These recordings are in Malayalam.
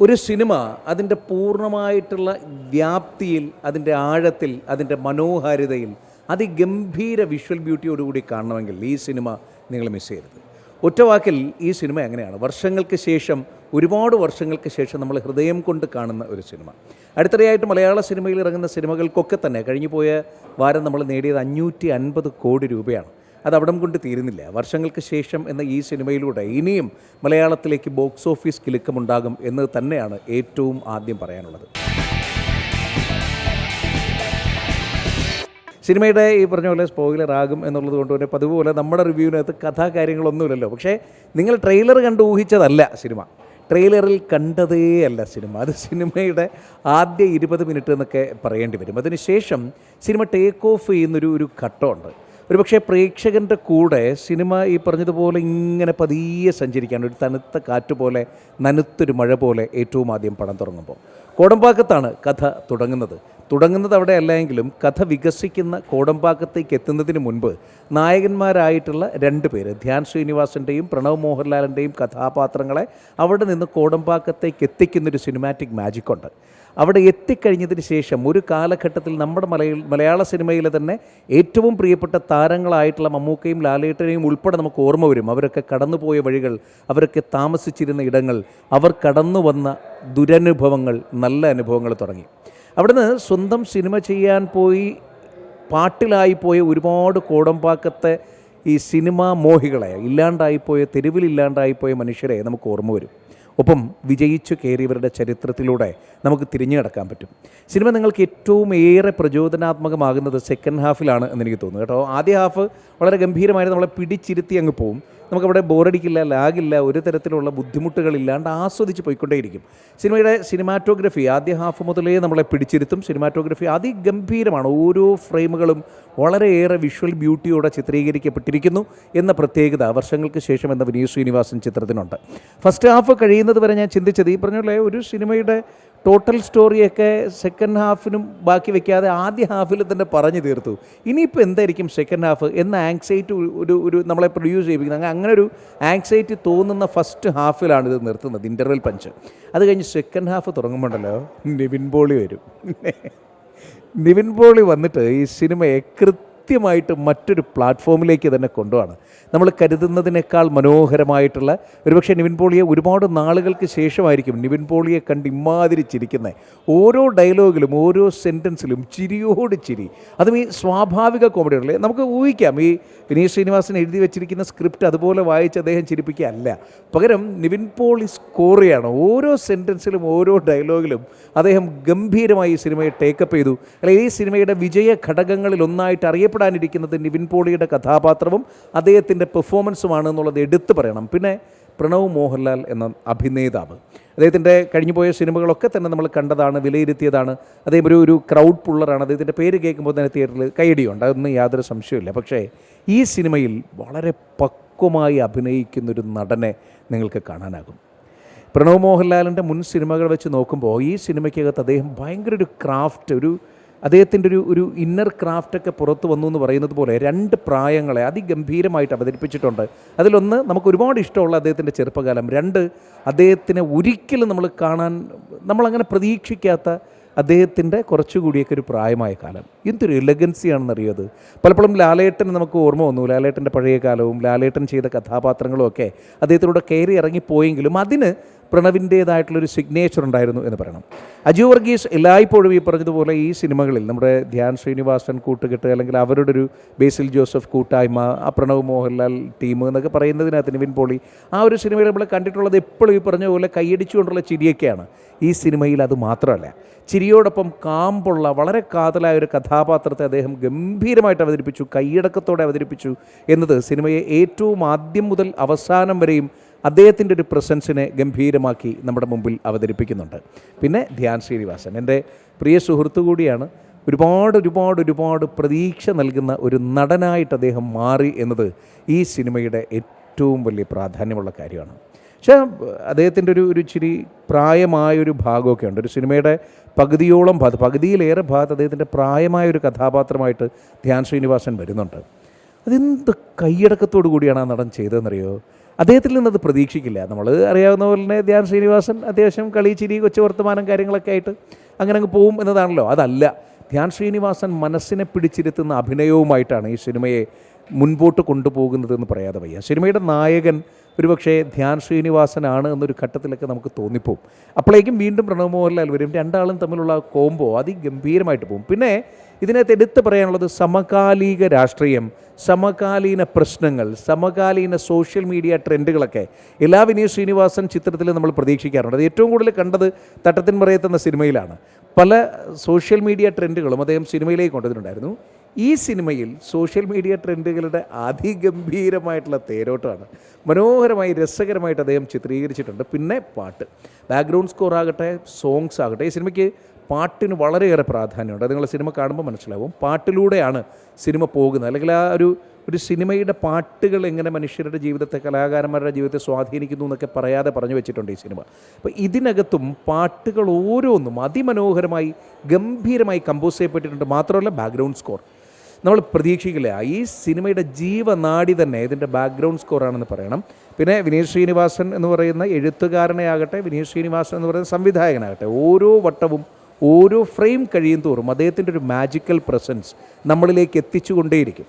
ഒരു സിനിമ അതിന്റെ പൂർണമായിട്ടുള്ള വ്യാപ്തിയിൽ അതിന്റെ ആഴത്തിൽ അതിന്റെ മനോഹാരിതയിൽ അതിഗംഭീര വിഷ്വൽ ബ്യൂട്ടിയോടുകൂടി കാണണമെങ്കിൽ ഈ സിനിമ നിങ്ങൾ മിസ് ചെയ്യരുത്. ഒറ്റവാക്കിൽ ഈ സിനിമ എങ്ങനെയാണ്? വർഷങ്ങൾക്ക് ശേഷം ഒരുപാട് വർഷങ്ങൾക്ക് ശേഷം നമ്മൾ ഹൃദയം കൊണ്ട് കാണുന്ന ഒരു സിനിമ. അടുത്തിടെയായിട്ട് മലയാള സിനിമയിൽ ഇറങ്ങുന്ന സിനിമകൾക്കൊക്കെ തന്നെ കഴിഞ്ഞു പോയ വാരം നമ്മൾ നേടിയത് അഞ്ഞൂറ്റി അൻപത് കോടി രൂപയാണ്. അത് അവിടം കൊണ്ട് തീരുന്നില്ല. വർഷങ്ങൾക്ക് ശേഷം എന്ന ഈ സിനിമയിലൂടെ ഇനിയും മലയാളത്തിലേക്ക് ബോക്സ് ഓഫീസ് കിലുക്കമുണ്ടാകും എന്ന് തന്നെയാണ് ഏറ്റവും ആദ്യം പറയാനുള്ളത്. സിനിമയുടെ ഈ പറഞ്ഞ പോലെ സ്പോയിലർ ആകും എന്നുള്ളത് കൊണ്ട് തന്നെ പതിവ് പോലെ നമ്മുടെ റിവ്യൂവിനകത്ത് കഥാ കാര്യങ്ങളൊന്നുമില്ലല്ലോ പക്ഷേ നിങ്ങൾ ട്രെയിലർ കണ്ട് ഊഹിച്ചതല്ല സിനിമ. ട്രെയിലറിൽ കണ്ടതേ അല്ല സിനിമ. അത് സിനിമയുടെ ആദ്യ ഇരുപത് മിനിറ്റ് എന്നൊക്കെ പറയേണ്ടി വരും. അതിനുശേഷം സിനിമ ടേക്ക് ഓഫ് ചെയ്യുന്നൊരു ഒരു ഘട്ടമുണ്ട്. ഒരുപക്ഷെ പ്രേക്ഷകന്റെ കൂടെ സിനിമ ഈ പറഞ്ഞതുപോലെ ഇങ്ങനെ പതിയെ സഞ്ചരിക്കാൻ ഒരു തണുത്ത കാറ്റ് പോലെ നനുത്തൊരു മഴ പോലെ ഏറ്റവും ആദ്യം പടം തുടങ്ങുമ്പോൾ. കോടമ്പാക്കത്താണ് കഥ തുടങ്ങുന്നത്. തുടങ്ങുന്നത് അവിടെ അല്ലെങ്കിലും കഥ വികസിക്കുന്ന കോടമ്പാക്കത്തേക്ക് എത്തുന്നതിന് മുൻപ് നായകന്മാരായിട്ടുള്ള രണ്ട് പേര് ധ്യാൻ ശ്രീനിവാസന്റെയും പ്രണവ് മോഹൻലാലിന്റെയും കഥാപാത്രങ്ങളെ അവിടെ നിന്ന് കോടമ്പാക്കത്തേക്ക് എത്തിക്കുന്നൊരു സിനിമാറ്റിക് മാജിക്കുണ്ട് അവിടെ എത്തിക്കഴിഞ്ഞതിന് ശേഷം ഒരു കാലഘട്ടത്തിൽ നമ്മുടെ മലയാള മലയാള സിനിമയിലെ തന്നെ ഏറ്റവും പ്രിയപ്പെട്ട താരങ്ങളായിട്ടുള്ള മമ്മൂക്കയും ലാലേട്ടനെയും ഉൾപ്പെടെ നമുക്ക് ഓർമ്മ വരും. അവരൊക്കെ കടന്നുപോയ വഴികൾ അവരൊക്കെ താമസിച്ചിരുന്ന ഇടങ്ങൾ അവർ കടന്നു വന്ന ദുരനുഭവങ്ങൾ നല്ല അനുഭവങ്ങൾ തുടങ്ങി. അവിടുന്ന് സ്വന്തം സിനിമ ചെയ്യാൻ പോയി പാട്ടിലായി പോയ ഒരുപാട് കോടമ്പാക്കത്തെ ഈ സിനിമാ മോഹികളെ ഇല്ലാണ്ടായിപ്പോയ തെരുവിലില്ലാണ്ടായിപ്പോയ മനുഷ്യരെ നമുക്ക് ഓർമ്മ വരും. ഒപ്പം വിജയിച്ചു കയറിയവരുടെ ചരിത്രത്തിലൂടെ നമുക്ക് തിരിഞ്ഞു കിടക്കാൻ പറ്റും. സിനിമ നിങ്ങൾക്ക് ഏറ്റവും ഏറെ പ്രചോദനാത്മകമാകുന്നത് സെക്കൻഡ് ഹാഫിലാണ് എന്ന് എനിക്ക് തോന്നുന്നു. കേട്ടോ ആദ്യ ഹാഫ് വളരെ ഗംഭീരമായിട്ട് നമ്മളെ പിടിച്ചിരുത്തി അങ്ങ് പോവും. നമുക്കവിടെ ബോറടിക്കില്ല ലാഗില്ല ഒരു തരത്തിലുള്ള ബുദ്ധിമുട്ടുകളില്ലാണ്ട് ആസ്വദിച്ച് പോയിക്കൊണ്ടേയിരിക്കും. സിനിമയുടെ സിനിമാറ്റോഗ്രഫി ആദ്യ ഹാഫ് മുതലേ നമ്മളെ പിടിച്ചിരുത്തും. സിനിമാറ്റോഗ്രഫി അതിഗംഭീരമാണ്. ഓരോ ഫ്രെയിമുകളും വളരെയേറെ വിഷ്വൽ ബ്യൂട്ടിയോടെ ചിത്രീകരിക്കപ്പെട്ടിരിക്കുന്നു എന്ന പ്രത്യേകത വർഷങ്ങൾക്ക് ശേഷം എന്ന വിനീത് ശ്രീനിവാസൻ ചിത്രത്തിനുണ്ട്. ഫസ്റ്റ് ഹാഫ് കഴിയുന്നത് വരെ ഞാൻ ചിന്തിച്ചത് ഈ പറഞ്ഞ ഒരു സിനിമയുടെ ടോട്ടൽ സ്റ്റോറിയൊക്കെ സെക്കൻഡ് ഹാഫിനും ബാക്കി വെക്കാതെ ആദ്യ ഹാഫിൽ തന്നെ പറഞ്ഞു തീർത്തു. ഇനിയിപ്പോൾ എന്തായിരിക്കും സെക്കൻഡ് ഹാഫ് എന്ന ആങ്സൈറ്റി ഒരു ഒരു നമ്മളെ പ്രൊഡ്യൂസ് ചെയ്യിപ്പിക്കുന്നത് അങ്ങനെ ഒരു ആങ്സൈറ്റി തോന്നുന്ന ഫസ്റ്റ് ഹാഫിലാണ് ഇത് നിർത്തുന്നത് ഇന്റർവെൽ പഞ്ച് അത് കഴിഞ്ഞ് സെക്കൻഡ് ഹാഫ് തുടങ്ങുമ്പോണ്ടല്ലോ നിവിൻ പോളി വരും. നിവിൻ പോളി വന്നിട്ട് ഈ സിനിമയെ കൃത്യമായിട്ട് മറ്റൊരു പ്ലാറ്റ്ഫോമിലേക്ക് തന്നെ കൊണ്ടുപോകണം. നമ്മൾ കരുതുന്നതിനേക്കാൾ മനോഹരമായിട്ടുള്ള ഒരുപക്ഷെ നിവിൻ പോളിയെ ഒരുപാട് നാളുകൾക്ക് ശേഷമായിരിക്കും നിവിൻ പോളിയെ കണ്ട് ഇമാതിരി ചിരിക്കുന്നത് ഓരോ ഡയലോഗിലും ഓരോ സെന്റൻസിലും ചിരിയോട് ചിരി. അതും ഈ സ്വാഭാവിക കോമഡികളിൽ നമുക്ക് ഊഹിക്കാം. ഈ വിനീത് ശ്രീനിവാസൻ എഴുതി വെച്ചിരിക്കുന്ന സ്ക്രിപ്റ്റ് അതുപോലെ വായിച്ച് അദ്ദേഹം ചിരിപ്പിക്കുകയല്ല. പകരം നിവിൻ പോളി സ്കോർ ചെയ്യാണ് ഓരോ സെന്റൻസിലും ഓരോ ഡയലോഗിലും അദ്ദേഹം ഗംഭീരമായി ഈ സിനിമയെ ടേക്കപ്പ് ചെയ്തു. അല്ലെങ്കിൽ ഈ സിനിമയുടെ വിജയ ഘടകങ്ങളിൽ ഒന്നായിട്ട് അറിയപ്പെടാനിരിക്കുന്നത് നിവിൻ പോളിയുടെ കഥാപാത്രവും അദ്ദേഹത്തിന്റെ പെർഫോമൻസുമാണ് എന്നുള്ളത് എടുത്തു പറയണം. പിന്നെ പ്രണവ് മോഹൻലാൽ എന്ന അഭിനേതാവ്. അദ്ദേഹത്തിന്റെ കഴിഞ്ഞു പോയ സിനിമകളൊക്കെ തന്നെ നമ്മൾ കണ്ടതാണ് വിലയിരുത്തിയതാണ്. അദ്ദേഹം ഒരു ഒരു ക്രൗഡ് പുള്ളറാണ് അദ്ദേഹത്തിന്റെ പേര് കേൾക്കുമ്പോൾ തന്നെ തിയേറ്ററിൽ കൈയടിയുണ്ട് അതൊന്നും യാതൊരു സംശയമില്ല പക്ഷേ ഈ സിനിമയിൽ വളരെ പക്വമായി അഭിനയിക്കുന്നൊരു നടനെ നിങ്ങൾക്ക് കാണാനാകും. പ്രണവ് മോഹൻലാലിന്റെ മുൻ സിനിമകൾ വെച്ച് നോക്കുമ്പോൾ ഈ സിനിമയ്ക്കകത്ത് അദ്ദേഹം ഭയങ്കര ഒരു ക്രാഫ്റ്റ് ഒരു അദ്ദേഹത്തിന്റെ ഒരു ഒരു ഇന്നർ ക്രാഫ്റ്റൊക്കെ പുറത്തു വന്നു എന്ന് പറയുന്നത് പോലെ രണ്ട് പ്രായങ്ങളെ അതിഗംഭീരമായിട്ട് അവതരിപ്പിച്ചിട്ടുണ്ട്. അതിലൊന്ന് നമുക്ക് ഒരുപാട് ഇഷ്ടമുള്ള അദ്ദേഹത്തിന്റെ ചെറുപ്പകാലം. രണ്ട് അദ്ദേഹത്തിനെ ഒരിക്കലും നമ്മൾ കാണാൻ നമ്മളങ്ങനെ പ്രതീക്ഷിക്കാത്ത അദ്ദേഹത്തിന്റെ കുറച്ചുകൂടിയൊക്കെ ഒരു പ്രായമായ കാലം. എന്തൊരു എലഗൻസിയാണെന്നറിയോ അത്? പലപ്പോഴും ലാലേട്ടൻ നമുക്ക് ഓർമ്മ വന്നു. ലാലേട്ടന്റെ പഴയ കാലവും ലാലേട്ടൻ ചെയ്ത കഥാപാത്രങ്ങളും ഒക്കെ അദ്ദേഹത്തിലൂടെ കയറി ഇറങ്ങിപ്പോയെങ്കിലും അതിന് പ്രണവിന്റേതായിട്ടുള്ളൊരു സിഗ്നേച്ചർ ഉണ്ടായിരുന്നു എന്ന് പറയണം. അജു വർഗീസ് എല്ലായ്പ്പോഴും ഈ പറഞ്ഞതുപോലെ ഈ സിനിമകളിൽ നമ്മുടെ ധ്യാൻ ശ്രീനിവാസൻ കൂട്ടുകെട്ട് അല്ലെങ്കിൽ അവരുടെ ഒരു ബേസിൽ ജോസഫ് കൂട്ടായ്മ ആ പ്രണവ് മോഹൻലാൽ ടീം എന്നൊക്കെ പറയുന്നതിനകത്ത് നിവിൻ പോളി ആ ഒരു സിനിമയിൽ നമ്മൾ കണ്ടിട്ടുള്ളത് എപ്പോഴും ഈ പറഞ്ഞ പോലെ കൈയടിച്ചുകൊണ്ടുള്ള ചിരിയൊക്കെയാണ്. ഈ സിനിമയിൽ അത് മാത്രമല്ല ചിരിയോടൊപ്പം കാമ്പുള്ള വളരെ കാതലായ ഒരു കഥാപാത്രത്തെ അദ്ദേഹം ഗംഭീരമായിട്ട് അവതരിപ്പിച്ചു കൈയടക്കത്തോടെ അവതരിപ്പിച്ചു എന്നത് സിനിമയെ ഏറ്റവും ആദ്യം മുതൽ അവസാനം വരെയും അദ്ദേഹത്തിന്റെ ഒരു പ്രസൻസിനെ ഗംഭീരമാക്കി നമ്മുടെ മുമ്പിൽ അവതരിപ്പിക്കുന്നുണ്ട്. പിന്നെ ധ്യാൻ ശ്രീനിവാസൻ. എന്റെ പ്രിയ സുഹൃത്തു കൂടിയാണ് ഒരുപാട് ഒരുപാട് ഒരുപാട് പ്രതീക്ഷ നൽകുന്ന ഒരു നടനായിട്ട് അദ്ദേഹം മാറി എന്നത് ഈ സിനിമയുടെ ഏറ്റവും വലിയ പ്രാധാന്യമുള്ള കാര്യമാണ്. പക്ഷേ അദ്ദേഹത്തിന്റെ ഒരു ഒരു ഇച്ചിരി പ്രായമായൊരു ഭാഗമൊക്കെ ഉണ്ട്. ഒരു സിനിമയുടെ പകുതിയോളം ഭാഗത്ത് പകുതിയിലേറെ ഭാഗത്ത് അദ്ദേഹത്തിന്റെ പ്രായമായൊരു കഥാപാത്രമായിട്ട് ധ്യാൻ ശ്രീനിവാസൻ വരുന്നുണ്ട്. അതെന്ത് കൈയടക്കത്തോടു കൂടിയാണ് ആ നടൻ ചെയ്തതെന്നറിയോ? അദ്ദേഹത്തിൽ നിന്നത് പ്രതീക്ഷിക്കില്ല. നമ്മൾ അറിയാവുന്ന പോലെ തന്നെ ധ്യാൻ ശ്രീനിവാസൻ അത്യാവശ്യം കളി ചിരി കൊച്ചു വർത്തമാനം കാര്യങ്ങളൊക്കെ ആയിട്ട് അങ്ങനെ അങ്ങ് പോവും എന്നതാണല്ലോ. അതല്ല ധ്യാൻ ശ്രീനിവാസൻ മനസ്സിനെ പിടിച്ചിരുത്തുന്ന അഭിനയവുമായിട്ടാണ് ഈ സിനിമയെ മുൻപോട്ട് കൊണ്ടുപോകുന്നതെന്ന് പറയാതെ വയ്യ. സിനിമയുടെ നായകൻ ഒരുപക്ഷെ ധ്യാൻ ശ്രീനിവാസനാണ് എന്നൊരു ഘട്ടത്തിലൊക്കെ നമുക്ക് തോന്നിപ്പോവും. അപ്പോഴേക്കും വീണ്ടും പ്രണവ് മോഹൻലാൽ വരും. രണ്ടാളും തമ്മിലുള്ള കോംബോ അതിഗംഭീരമായിട്ട് പോകും. പിന്നെ ഇതിനകത്ത് എടുത്തു പറയാനുള്ളത് സമകാലിക രാഷ്ട്രീയം സമകാലീന പ്രശ്നങ്ങൾ സമകാലീന സോഷ്യൽ മീഡിയ ട്രെൻഡുകളൊക്കെ എല്ലാ വിനീത് ശ്രീനിവാസൻ ചിത്രത്തിൽ നമ്മൾ പ്രതീക്ഷിക്കാറുണ്ട്. അത് ഏറ്റവും കൂടുതൽ കണ്ടത് തട്ടത്തിൻ പറയത്തുന്ന സിനിമയിലാണ്. പല സോഷ്യൽ മീഡിയ ട്രെൻഡുകളും അദ്ദേഹം സിനിമയിലേക്ക് കൊണ്ടുവന്നിട്ടുണ്ടായിരുന്നു. ഈ സിനിമയിൽ സോഷ്യൽ മീഡിയ ട്രെൻഡുകളുടെ അതിഗംഭീരമായിട്ടുള്ള തേരോട്ടമാണ്. മനോഹരമായി രസകരമായിട്ട് അദ്ദേഹം ചിത്രീകരിച്ചിട്ടുണ്ട്. പിന്നെ പാട്ട്. ബാക്ക്ഗ്രൗണ്ട് സ്കോർ ആകട്ടെ സോങ്സ് ആകട്ടെ ഈ സിനിമയ്ക്ക് പാട്ടിന് വളരെയേറെ പ്രാധാന്യമുണ്ട്. അത് നിങ്ങൾ സിനിമ കാണുമ്പോൾ മനസ്സിലാവും. പാട്ടിലൂടെയാണ് സിനിമ പോകുന്നത്. അല്ലെങ്കിൽ ആ ഒരു ഒരു സിനിമയുടെ പാട്ടുകൾ എങ്ങനെ മനുഷ്യരുടെ ജീവിതത്തെ കലാകാരന്മാരുടെ ജീവിതത്തെ സ്വാധീനിക്കുന്നു എന്നൊക്കെ പറയാതെ പറഞ്ഞു വെച്ചിട്ടുണ്ട് ഈ സിനിമ. അപ്പോൾ ഇതിനകത്തും പാട്ടുകൾ ഓരോന്നും അതിമനോഹരമായി ഗംഭീരമായി കമ്പോസ് ചെയ്യപ്പെട്ടിട്ടുണ്ട്. മാത്രമല്ല ബാക്ക്ഗ്രൗണ്ട് സ്കോർ നമ്മൾ പ്രതീക്ഷിക്കില്ല. ഈ സിനിമയുടെ ജീവനാടി തന്നെ ഇതിന്റെ ബാക്ക്ഗ്രൗണ്ട് സ്കോറാണെന്ന് പറയണം. പിന്നെ വിനീത് ശ്രീനിവാസൻ എന്ന് പറയുന്ന എഴുത്തുകാരനെ ആകട്ടെ വിനീത് ശ്രീനിവാസൻ എന്ന് പറയുന്ന സംവിധായകനാകട്ടെ ഓരോ വട്ടവും ഓരോ ഫ്രെയിം കഴിയും തോറും അദ്ദേഹത്തിന്റെ ഒരു മാജിക്കൽ പ്രസൻസ് നമ്മളിലേക്ക് എത്തിച്ചുകൊണ്ടേയിരിക്കും.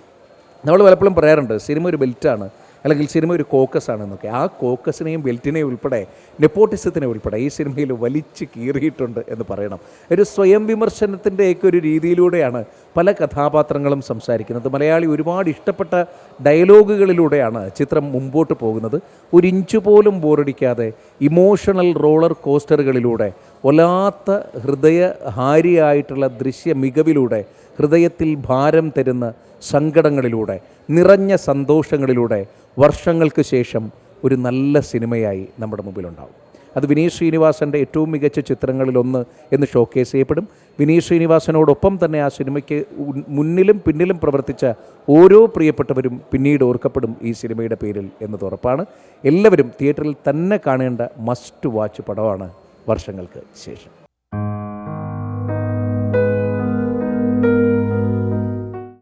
നമ്മൾ പലപ്പോഴും പറയാറുണ്ട് സിനിമ ഒരു ബെൽറ്റാണ് അല്ലെങ്കിൽ സിനിമ ഒരു കോക്കസ് ആണെന്നൊക്കെ ആ കോക്കസിനെയും ബെൽറ്റിനെയും ഉൾപ്പെടെ നെപ്പോട്ടിസത്തിനെ ഉൾപ്പെടെ ഈ സിനിമയിൽ വലിച്ചു കീറിയിട്ടുണ്ട് എന്ന് പറയണം. ഒരു സ്വയം വിമർശനത്തിന്റെയൊക്കെ ഒരു രീതിയിലൂടെയാണ് പല കഥാപാത്രങ്ങളും സംസാരിക്കുന്നത്. മലയാളി ഒരുപാട് ഇഷ്ടപ്പെട്ട ഡയലോഗുകളിലൂടെയാണ് ചിത്രം മുമ്പോട്ട് പോകുന്നത്. ഒരു ഇഞ്ച് പോലും ബോറടിക്കാതെ ഇമോഷണൽ റോളർ കോസ്റ്ററുകളിലൂടെ ഒലാത്ത ഹൃദയഹാരിയായിട്ടുള്ള ദൃശ്യ മികവിലൂടെ ഹൃദയത്തിൽ ഭാരം തരുന്ന സങ്കടങ്ങളിലൂടെ നിറഞ്ഞ സന്തോഷങ്ങളിലൂടെ വർഷങ്ങൾക്ക് ശേഷം ഒരു നല്ല സിനിമയായി നമ്മുടെ മുമ്പിലുണ്ടാവും. അത് വിനീത് ശ്രീനിവാസന്റെ ഏറ്റവും മികച്ച ചിത്രങ്ങളിലൊന്ന് എന്ന് ഷോക്കേസ് ചെയ്യപ്പെടും. വിനീത് ശ്രീനിവാസനോടൊപ്പം തന്നെ ആ സിനിമയ്ക്ക് മുന്നിലും പിന്നിലും പ്രവർത്തിച്ച ഓരോ പ്രിയപ്പെട്ടവരും പിന്നീട് ഓർക്കപ്പെടും ഈ സിനിമയുടെ പേരിൽ എന്നത് ഉറപ്പാണ്. എല്ലാവരും തിയേറ്ററിൽ തന്നെ കാണേണ്ട മസ്റ്റ് വാച്ച് പടമാണ് വർഷങ്ങൾക്ക് ശേഷം.